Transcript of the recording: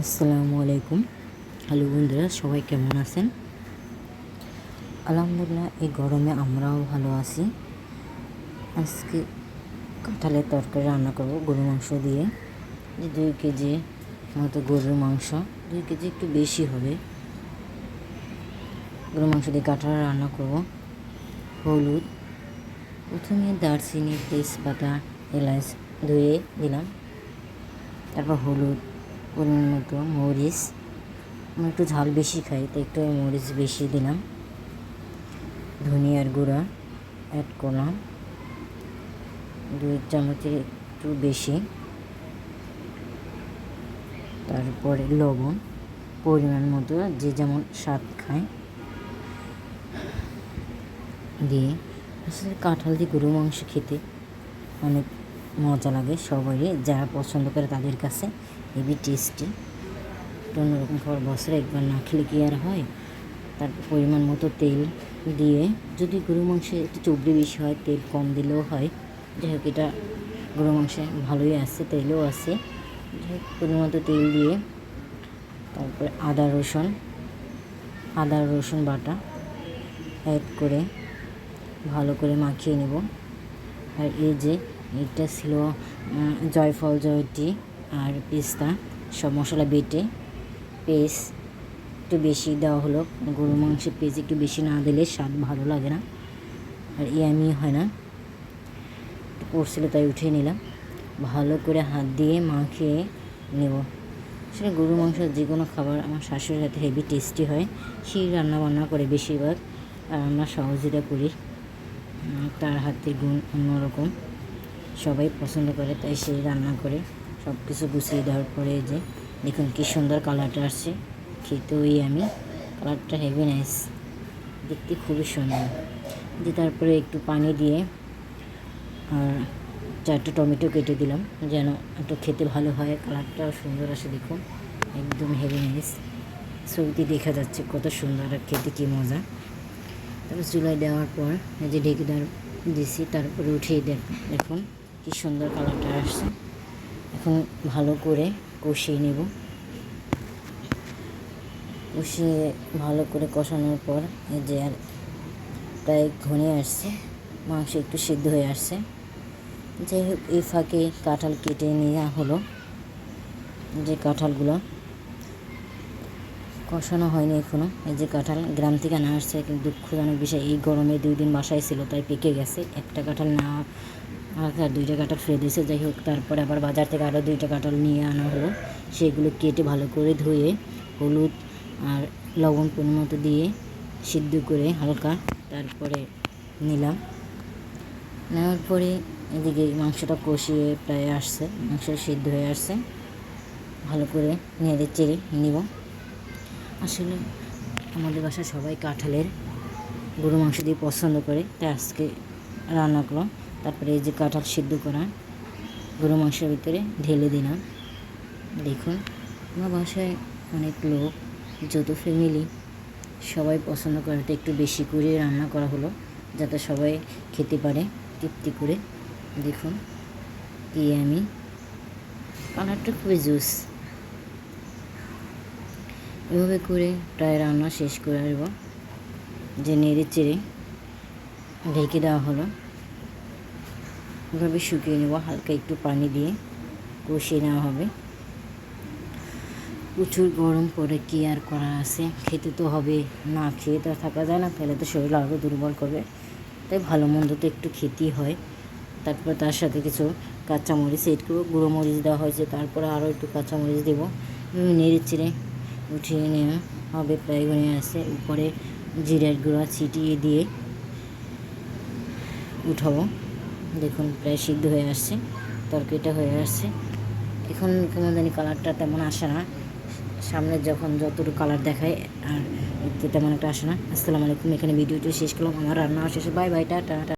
আসসালামু আলাইকুম। হ্যালো বন্ধুরা, সবাই কেমন আছেন? আলহামদুলিল্লাহ, এই গরমে আমরাও ভালো আছি। আজকে কাঁঠালের তরকারি রান্না করব গরু মাংস দিয়ে। যে দুই কেজি মতো গরুর মাংস, দুই কেজি একটু বেশি হবে। গরুর মাংস দিয়ে কাঁঠাল রান্না করব। হলুদ, প্রথমে দারচিনি, তেজপাতা, এলাচ ধুয়ে দিলাম। তারপর হলুদ পরিমাণ মতো মরিচ। আমি একটু ঝাল বেশি খাই তাই একটু মরিচ বেশি দিলাম। ধনিয়ার গুঁড়া অ্যাড করলাম দুই চামচের একটু বেশি। তারপরে লবণ, পরিমাণ মতো যে যেমন স্বাদ খায়। দিয়ে, আসলে কাঁঠাল দিয়ে গরু মাংস খেতে অনেক মজা লাগে সবারই, যারা পছন্দ করে তাদের কাছে। হেভি টেস্টি অন্যরকম খাবার বছরে একবার না খেলে কি আর হয়? তার পরিমাণ মতো তেল দিয়ে, যদি গরু মাংসে একটু চর্বি বেশি হয়, তেল কম দিলেও হয়। যাই হোক, এটা গরু মাংসে ভালোই আছে, তেলও আছে। যাই হোক, পরিমাণ মতো তেল দিয়ে, তারপরে আদা, রসুন আদা, রসুন বাটা অ্যাড করে ভালো করে মাখিয়ে নেব। আর এই যে এটা ছিল জয়ফল জয়টি আর পেস্তা। সব মশলা বেটে পেস্ট একটু বেশি দেওয়া হলো। গরু মাংসের পেস্ট একটু বেশি না দিলে স্বাদ ভালো লাগে না। আর ইয়ামি হয় না। পড়ছিল তাই উঠিয়ে নিলাম। ভালো করে হাত দিয়ে মাখিয়ে নেব। সেটা গরু মাংস যে কোনো খাবার আমার শাশুড়ির হাতে হেভি টেস্টি হয়। সেই রান্না বান্না করে বেশিরভাগ, আর আমরা সহযোগিতা করি। তার হাতের গুণ অন্যরকম। সবাই পছন্দ করে, তাই সেই রান্না করে সব কিছু গুছিয়ে দেওয়ার পরে যে দেখুন কী সুন্দর কালারটা আসছে। খেতেই আমি কালারটা হেভি নাইস দেখতে খুবই সুন্দর। দিয়ে তারপরে একটু পানি দিয়ে আর চারটে টমেটো কেটে দিলাম, যেন একটু খেতে ভালো হয়। কালারটাও সুন্দর আসে দেখুন, একদম হেভি নাইস ছবিতে দেখা যাচ্ছে কত সুন্দর আর খেতে কী মজা। তারপর চুলায় দেওয়ার পর যে ঢেকে দেওয়ার দিছি, তারপরে উঠিয়ে দেখুন। কী সুন্দর কালারটা আসছে। এখন ভালো করে কষিয়ে নেব। কষিয়ে ভালো করে কষানোর পর এই যে আর প্রায় ঘনিয়ে আসছে, মাংস একটু সিদ্ধ হয়ে আসছে। যাই হোক, এই ফাঁকে কাঁঠাল কেটে নেওয়া হলো। যে কাঁঠালগুলো কষানো হয়নি এখনও এই যে কাঁঠাল গ্রাম থেকে না আসছে, কিন্তু দুঃখজনক বিষয়, এই গরমে দুই দিন বাসায় ছিল, তাই পেকে গেছে। একটা কাঁঠাল না আর দুইটা কাঁঠাল ফেলে দিয়েছে। যাই হোক, তারপরে আবার বাজার থেকে আরও দুইটা কাঁঠাল নিয়ে আনা হলো। সেগুলো কেটে ভালো করে ধুয়ে হলুদ আর লবণ পরিমতো দিয়ে সিদ্ধ করে হালকা তারপরে নিলাম। নেওয়ার পরে এদিকে মাংসটা কষিয়ে প্রায় আসছে, মাংস সিদ্ধ হয়ে আসছে। ভালো করে নেড়ে চেড়ে নিব। আসলে আমাদের বাসায় সবাই কাঁঠালের গরু মাংস দিয়ে পছন্দ করে, তাই আজকে রান্না করলাম। তারপরে এই যে কাঁঠাল সিদ্ধ করা, গরু মাংসের ভিতরে ঢেলে দিলাম। দেখুন, আমার বাসায় অনেক লোক, যত ফ্যামিলি সবাই পছন্দ করে তো একটু বেশি করে রান্না করা হলো, যাতে সবাই খেতে পারে, তৃপ্তি করে। দেখুন কি আমি কালারটা খুবই জুস। এভাবে করে প্রায় রান্না শেষ করে আসব যে নেড়ে চেড়ে ঢেকে দেওয়া হলো। এভাবে শুকিয়ে নেব, হালকা একটু পানি দিয়ে কষিয়ে নেওয়া হবে। প্রচুর গরম পরে কি আর করা আছে? খেতে তো হবে। না, খেয়ে তো থাকা যায় না তাহলে তো শরীর আরও দুর্বল করবে। তাই ভালো মন্দ তো একটু খেতেই হয়। তারপর তার সাথে কিছু কাঁচামরিচ এড করব গুঁড়ো মরিচ দেওয়া হয়েছে, তারপরে আরও একটু কাঁচামরিচ দেবো। নেড়ে চেড়ে উঠিয়ে নেওয়া হবে, প্রায় ঘনিয়ে আসে উপরে জিরার গুঁড়া ছিটিয়ে দিয়ে উঠাবো। দেখুন, প্রায় সিদ্ধ হয়ে আসছে, তরকারিটা হয়ে আসছে। এখন কেমন জানি কালারটা তেমন আসে না। সামনে যখন যতটুকু কালার দেখায়, আর তেমন একটা আসে না। আসসালামু আলাইকুম, এখানে ভিডিওটি শেষ করলাম। আমার রান্না শেষে, বাই বাই, টাটা।